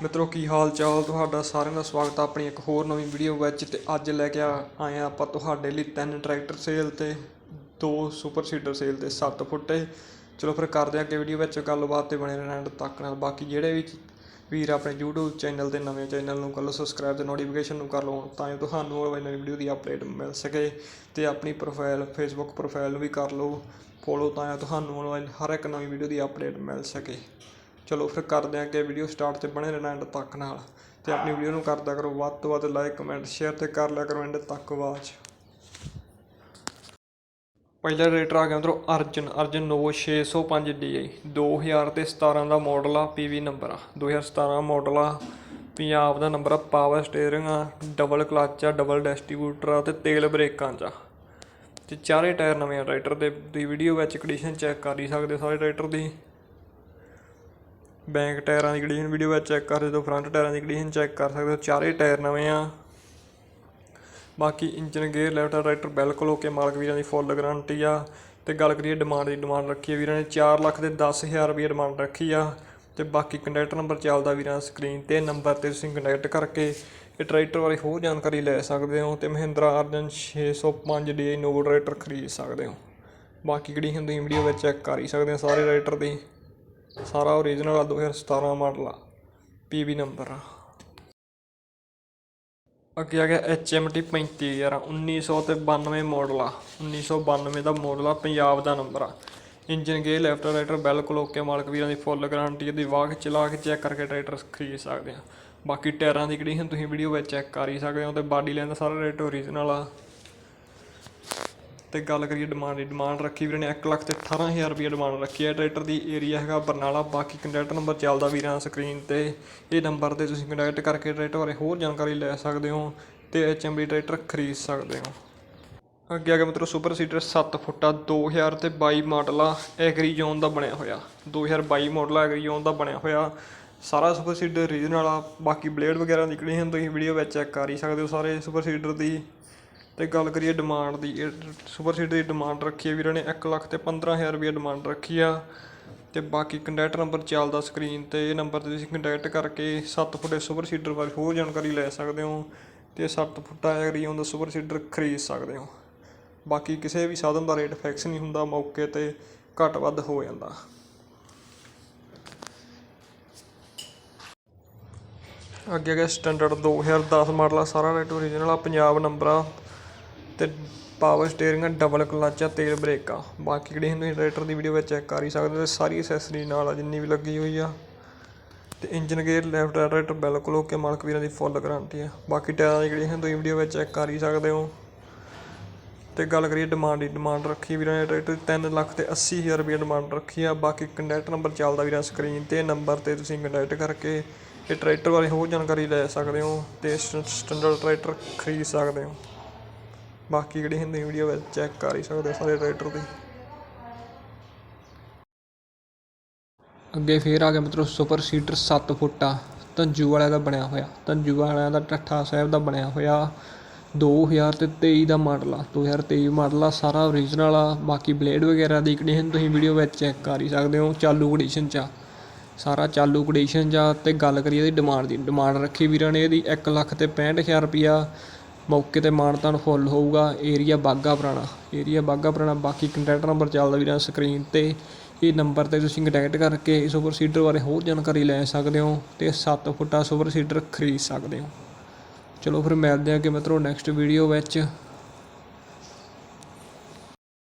ਮਿੱਤਰੋ, ਕੀ ਹਾਲ ਚਾਲ? ਤੁਹਾਡਾ ਸਾਰਿਆਂ ਦਾ ਸਵਾਗਤ ਆ ਆਪਣੀ ਇੱਕ ਹੋਰ ਨਵੀਂ ਵੀਡੀਓ ਵਿੱਚ ਤੇ ਅੱਜ ਲੈ ਕੇ ਆਏ ਹਾਂ ਆਪਾਂ ਤੁਹਾਡੇ ਲਈ ਤਿੰਨ ਟਰੈਕਟਰ ਸੇਲ ਤੇ, ਦੋ ਸੁਪਰ ਸੀਡਰ ਸੇਲ ਤੇ 7 ਫੁੱਟੇ ਚਲੋ ਫਿਰ ਕਰਦੇ ਹਾਂ ਕਿ ਵੀਡੀਓ ਵਿੱਚ ਗੱਲਬਾਤ ਤੇ ਬਣੇ ਰਹਿਣ ਤੱਕ ਨਾਲ। ਬਾਕੀ ਜਿਹੜੇ ਵੀ ਵੀਰ ਆਪਣੇ YouTube ਚੈਨਲ ਦੇ ਨਵੇਂ ਚੈਨਲ ਨੂੰ ਕਰ ਲਓ ਸਬਸਕ੍ਰਾਈਬ ਤੇ ਨੋਟੀਫਿਕੇਸ਼ਨ ਨੂੰ ਕਰ ਲਓ, ਤਾਂ ਜੋ ਤੁਹਾਨੂੰ ਉਹ ਨਵੀਂ ਵੀਡੀਓ ਦੀ ਅਪਡੇਟ ਮਿਲ ਸਕੇ। ਤੇ ਆਪਣੀ ਪ੍ਰੋਫਾਈਲ Facebook ਪ੍ਰੋਫਾਈਲ ਵੀ ਕਰ ਲਓ ਫੋਲੋ ਤਾਂ ਜੋ ਤੁਹਾਨੂੰ ਆਉਣ ਹਰ ਇੱਕ ਨਵੀਂ ਵੀਡੀਓ ਦੀ ਅਪਡੇਟ ਮਿਲ ਸਕੇ। ਚਲੋ ਫਿਰ ਕਰਦੇ ਹਾਂ ਅੱਗੇ ਵੀਡੀਓ ਸਟਾਰਟ ਤੇ ਬਣੇ ਰਹਿਣਾ ਐਂਡ ਤੱਕ ਨਾਲ। ਤੇ ਆਪਣੀ ਵੀਡੀਓ ਨੂੰ ਕਰਦਾ ਕਰੋ, ਵੱਧ ਤੋਂ ਵੱਧ ਲਾਈਕ ਕਮੈਂਟ ਸ਼ੇਅਰ ਤੇ ਕਰ ਲਿਆ ਕਰੋ ਐਂਡ ਤੱਕ ਵਾਚ ਪਹਿਲਾ ਰੇਟਰ ਆ ਗਿਆ ਮਿੱਤਰੋ ਅਰਜਨ ਅਰਜਨ ਨੋਵੋ 605 DI 2000 ਤੇ 17 ਦਾ ਮਾਡਲ ਆ PV ਨੰਬਰ ਆ। 2017 ਮਾਡਲ ਆ, ਪੰਜਾਬ ਦਾ ਨੰਬਰ ਆ ਪਾਵਰ ਸਟੀਅਰਿੰਗ ਆ ਡਬਲ ਕਲਚ ਆ ਡਬਲ ਡਿਸਟ੍ਰੀਬਿਊਟਰ ਆ ਤੇ ਤੇਲ ਬ੍ਰੇਕਾਂ ਚ ਆ। ਤੇ ਚਾਰੇ ਟਾਇਰ ਨਵੇਂ ਆ ਟਰੈਕਟਰ ਦੇ ਦੀ ਵੀਡੀਓ ਵਿੱਚ ਕੰਡੀਸ਼ਨ ਚੈੱਕ ਕਰ ਹੀ ਸਕਦੇ ਸਾਰੇ ਰਾਈਟਰ ਦੀ। ਬੈਕ ਟਾਇਰਾਂ ਦੀ ਕੰਡੀਸ਼ਨ ਵੀਡੀਓ ਵਿੱਚ ਚੈੱਕ ਕਰ ਸਕਦੇ ਹੋ, ਫਰੰਟ ਟਾਇਰਾਂ ਦੀ ਕੰਡੀਸ਼ਨ ਚੈੱਕ ਕਰ ਸਕਦੇ ਹੋ, ਚਾਰੇ ਟਾਇਰ ਨਵੇਂ ਆ। ਬਾਕੀ ਇੰਜਨ, ਗੇਅਰ, ਲੈਫਟ ਟਰੈਕਟਰ ਬਿਲਕੁਲ ਓਕੇ, ਮਾਲਕ ਵੀਰਾਂ ਦੀ ਫੁੱਲ ਗਾਰੰਟੀ ਆ। ਤੇ ਗੱਲ ਕਰੀਏ ਡਿਮਾਂਡ ਦੀ ਡਿਮਾਂਡ ਰੱਖੀ ਹੈ ਵੀਰਾਂ ਨੇ 4 ਲੱਖ ਦੇ 10000 ਰੁਪਏ ਡਿਮਾਂਡ ਰੱਖੀ ਆ। ਤੇ ਬਾਕੀ ਕੰਟੈਕਟ ਨੰਬਰ ਚੱਲਦਾ ਵੀਰਾਂ ਸਕਰੀਨ ਤੇ ਨੰਬਰ ਤੇ ਤੁਸੀਂ ਕੰਟੈਕਟ ਕਰਕੇ ਇਹ ਟਰੈਕਟਰ ਬਾਰੇ ਹੋਰ ਜਾਣਕਾਰੀ ਲੈ ਸਕਦੇ ਹੋ ਤੇ Mahindra Arjun 605 D Novo tractor ਖਰੀਦ ਸਕਦੇ ਹੋ। ਬਾਕੀ ਕਿਹੜੀ ਹੁੰਦੀ ਵੀਡੀਓ ਵਿੱਚ ਚੈੱਕ ਕਰ ਹੀ ਸਕਦੇ ਹੋ ਸਾਰੇ ਰਾਈਟਰ ਦੀ। ਸਾਰਾ ਓਰੀਜਨਲ ਆ 2017 ਮਾਡਲ ਆ। ਪੀਵੀ ਨੰਬਰ ਆ। ਅੱਗੇ ਆ ਗਿਆ HMT 35 ਯਾਰ 1900 ਤੇ 92 ਮਾਡਲ ਆ। 1992 ਦਾ ਮਾਡਲ ਆ, ਪੰਜਾਬ ਦਾ ਨੰਬਰ ਆ। ਇੰਜਨ ਗੇ ਲੈਫਟ ਰਾਈਟਰ ਬਿਲਕੁਲ ਓਕੇ ਮਾਲਕ ਵੀਰਾਂ ਦੀ ਫੁੱਲ ਗਾਰੰਟੀ ਦੀ ਵਾਹ ਚਲਾ ਕੇ ਚੈੱਕ ਕਰਕੇ ਟਰੈਕਟਰ ਖਰੀਦ ਸਕਦੇ ਆ। ਬਾਕੀ ਟਾਇਰਾਂ ਦੀ ਕੰਡੀਸ਼ਨ ਤੁਸੀਂ ਵੀਡੀਓ ਵਿੱਚ ਚੈੱਕ ਕਰ ਹੀ ਸਕਦੇ ਹੋ ਤੇ ਬਾਡੀ ਲਾਈਨ ਦਾ ਸਾਰਾ ਰੇਟ ਓਰੀਜਨਲ ਆ। ਤੇ ਗੱਲ ਕਰੀਏ ਡਿਮਾਂਡ ਦੀ ਡਿਮਾਂਡ ਰੱਖੀ ਵੀਰੇ ਨੇ 1 ਲੱਖ ਤੇ 18000 ਰੁਪਏ ਡਿਮਾਂਡ ਰੱਖੀ ਹੈ। ਟਰੈਕਟਰ ਦੀ ਏਰੀਆ ਹੈਗਾ ਬਰਨਾਲਾ, ਬਾਕੀ ਕੰਟੈਕਟ ਨੰਬਰ ਚੱਲਦਾ ਵੀਰਾਂ ਸਕਰੀਨ ਤੇ। ਇਹ ਨੰਬਰ ਤੇ ਤੁਸੀਂ ਕੰਟੈਕਟ ਕਰਕੇ ਟਰੈਕਟਰ ਬਾਰੇ ਹੋਰ ਜਾਣਕਾਰੀ ਲੈ ਸਕਦੇ ਹੋ ਤੇ ਐਚਐਮਡੀ ਟਰੈਕਟਰ ਖਰੀਦ ਸਕਦੇ ਹੋ। ਅੱਗੇ ਆ ਗਿਆ ਮਤਲਬ ਸੁਪਰ ਸੀਡਰ 7 ਫੁੱਟਾ 2000 ਤੇ 22 ਮਾਡਲ ਆ ਐਗਰੀ ਜ਼ੋਨ ਦਾ ਬਣਿਆ ਹੋਇਆ। 2022 ਮਾਡਲ ਐਗਰੀ ਜ਼ੋਨ ਦਾ ਬਣਿਆ ਹੋਇਆ। ਸਾਰਾ ਸੁਪਰ ਸੀਡਰ ਰੀਜਨਲ ਆ, ਬਾਕੀ ਬਲੇਡ ਵਗੈਰਾ ਦੀ ਕੰਡੀਸ਼ਨ ਤੁਸੀਂ ਵੀਡੀਓ ਵਿੱਚ ਚੈੱਕ ਕਰ ਹੀ ਸਕਦੇ ਹੋ ਸਾਰੇ ਸੁਪਰ ਸੀਡਰ ਦੀ। ਤੇ ਗੱਲ ਕਰੀਏ ਡਿਮਾਂਡ ਦੀ, ਇਹ ਸੁਪਰ ਸੀਡਰ ਦੀ ਡਿਮਾਂਡ ਰੱਖੀ ਹੈ ਵੀਰਾਂ ਨੇ 1 ਲੱਖ ਤੇ 15000 ਰੁਪਏ ਡਿਮਾਂਡ ਰੱਖੀ ਆ। ਤੇ ਬਾਕੀ ਕੰਟੈਕਟ ਨੰਬਰ ਚੱਲਦਾ ਸਕਰੀਨ ਤੇ, ਇਹ ਨੰਬਰ ਤੇ ਤੁਸੀਂ ਕੰਟੈਕਟ ਕਰਕੇ 7 ਫੁੱਟੇ ਸੁਪਰ ਸੀਡਰ ਬਾਰੇ ਹੋਰ ਜਾਣਕਾਰੀ ਲੈ ਸਕਦੇ ਹੋ ਤੇ 7 ਫੁੱਟਾ ਐਗਰੀਓਨ ਦਾ ਸੁਪਰ ਸੀਡਰ ਖਰੀਦ ਸਕਦੇ ਹੋ। ਬਾਕੀ ਕਿਸੇ ਵੀ ਸਾਧਨ ਦਾ ਰੇਟ ਫਿਕਸ ਨਹੀਂ ਹੁੰਦਾ, ਮੌਕੇ ਤੇ ਘੱਟ ਵੱਧ ਹੋ ਜਾਂਦਾ। ਅੱਗੇ ਅੱਗੇ ਸਟੈਂਡਰਡ 2010 ਮਾਡਲ ਆ, ਸਾਰਾ ਰੇਟ ਓਰੀਜਨਲ ਆ, ਪੰਜਾਬ ਨੰਬਰ ਆ। ਅਤੇ ਪਾਵਰ ਸਟੀਅਰਿੰਗ ਡਬਲ ਕਲਚ ਤੇਲ ਬਰੇਕਾਂ। ਬਾਕੀ ਜਿਹੜੀ ਹੁੰਦੀ ਟਰੈਕਟਰ ਦੀ ਵੀਡੀਓ ਵਿੱਚ ਚੈੱਕ ਕਰ ਹੀ ਸਕਦੇ ਹੋ ਤੇ ਸਾਰੀ ਅਸੈਸਰੀ ਨਾਲ ਆ, ਜਿੰਨੀ ਵੀ ਲੱਗੀ ਹੋਈ ਆ। ਅਤੇ ਇੰਜਨ ਗੇਅਰ ਲੈਫਟ ਟਰੈਕਟਰ ਬਿਲਕੁਲ ਓਕੇ ਮਾਲਕ ਵੀਰਾਂ ਦੀ ਫੁੱਲ ਗਾਰੰਟੀ ਆ। ਬਾਕੀ ਟਾਇਰਾਂ ਦੀ ਜਿਹੜੀ ਹੁੰਦੀ ਵੀਡੀਓ ਵਿੱਚ ਚੈੱਕ ਕਰ ਹੀ ਸਕਦੇ ਹੋ। ਤੇ ਗੱਲ ਕਰੀਏ ਡਿਮਾਂਡ ਦੀ ਡਿਮਾਂਡ ਰੱਖੀ ਵੀਰਾਂ ਨੇ ਟਰੈਕਟਰ ਦੀ 3 ਲੱਖ ਤੇ 80000 ਰੁਪਏ ਡਿਮਾਂਡ ਰੱਖੀ ਆ। ਬਾਕੀ ਕੰਟੈਕਟ ਨੰਬਰ ਚੱਲਦਾ ਵੀਰਾਂ ਸਕਰੀਨ ਤੇ ਨੰਬਰ ਤੇ ਤੁਸੀਂ ਕੰਟੈਕਟ ਕਰਕੇ ਇਹ ਟਰੈਕਟਰ ਬਾਰੇ ਹੋਰ ਜਾਣਕਾਰੀ ਲੈ ਸਕਦੇ ਹੋ ਤੇ ਸਟੈਂਡਰਡ ਟਰੈਕਟਰ ਖਰੀਦ ਸਕਦੇ ਹੋ। ਬਾਕੀ ਜਿਹੜੀ ਹੁੰਦੀ ਵੀਡੀਓ ਵਿੱਚ ਚੈੱਕ ਕਰ ਹੀ ਸਕਦੇ ਸਾਰੇ ਟਰੈਕਟਰ ਦੀ। ਅੱਗੇ ਫੇਰ ਆ ਗਿਆ ਮਤਲਬ ਸੁਪਰ ਸੀਟਰ 7 ਫੁੱਟਾ, ਤੰਜੂ ਵਾਲਿਆਂ ਦਾ ਬਣਿਆ ਹੋਇਆ। ਤੰਜੂ ਵਾਲਿਆਂ ਦਾ ਠੱਠਾ ਸਾਹਿਬ ਦਾ ਬਣਿਆ ਹੋਇਆ 2023 ਦਾ ਮਾਡਲ ਆ। 2023 ਮਾਡਲ ਆ, ਸਾਰਾ ਓਰੀਜਨਲ ਆ। ਬਾਕੀ ਬਲੇਡ ਵਗੈਰਾ ਦੀ ਕੰਡੀਸ਼ਨ ਤੁਸੀਂ ਵੀਡੀਓ ਵਿੱਚ ਚੈੱਕ ਕਰ ਹੀ ਸਕਦੇ ਹੋ, ਚਾਲੂ ਕੰਡੀਸ਼ਨ 'ਚ ਆ। ਸਾਰਾ ਚਾਲੂ ਕੰਡੀਸ਼ਨ 'ਚ ਆ ਤੇ ਗੱਲ ਕਰੀਏ ਇਹਦੀ ਡਿਮਾਂਡ ਦੀ। ਡਿਮਾਂਡ ਰੱਖੀ ਵੀਰਾਂ ਨੇ ਇਹਦੀ 1 ਲੱਖ ਤੇ 65000 ਰੁਪਿਆ ਮੌਕੇ ਤੇ ਮਾਨਤਾਨ ਫੁੱਲ ਹੋਊਗਾ। ਏਰੀਆ ਬਾਗਾ ਪੁਰਾਣਾ। ਏਰੀਆ ਬਾਗਾ ਪੁਰਾਣਾ। ਬਾਕੀ ਕੰਟੈਕਟ ਨੰਬਰ ਚੱਲਦਾ ਵੀਰਾਂ ਸਕਰੀਨ ਤੇ। ਇਹ ਨੰਬਰ ਤੇ ਤੁਸੀਂ ਕੰਟੈਕਟ ਕਰਕੇ ਸੁਪਰ ਸੀਡਰ ਬਾਰੇ ਹੋਰ ਜਾਣਕਾਰੀ ਲੈ ਸਕਦੇ ਹੋ ਤੇ 7 ਫੁੱਟਾ ਸੁਪਰ ਸੀਡਰ ਖਰੀਦ ਸਕਦੇ ਹੋ। ਚਲੋ ਫਿਰ ਮਿਲਦੇ ਹਾਂ ਕਿ ਮਿੱਤਰੋ ਨੈਕਸਟ ਵੀਡੀਓ ਵਿੱਚ।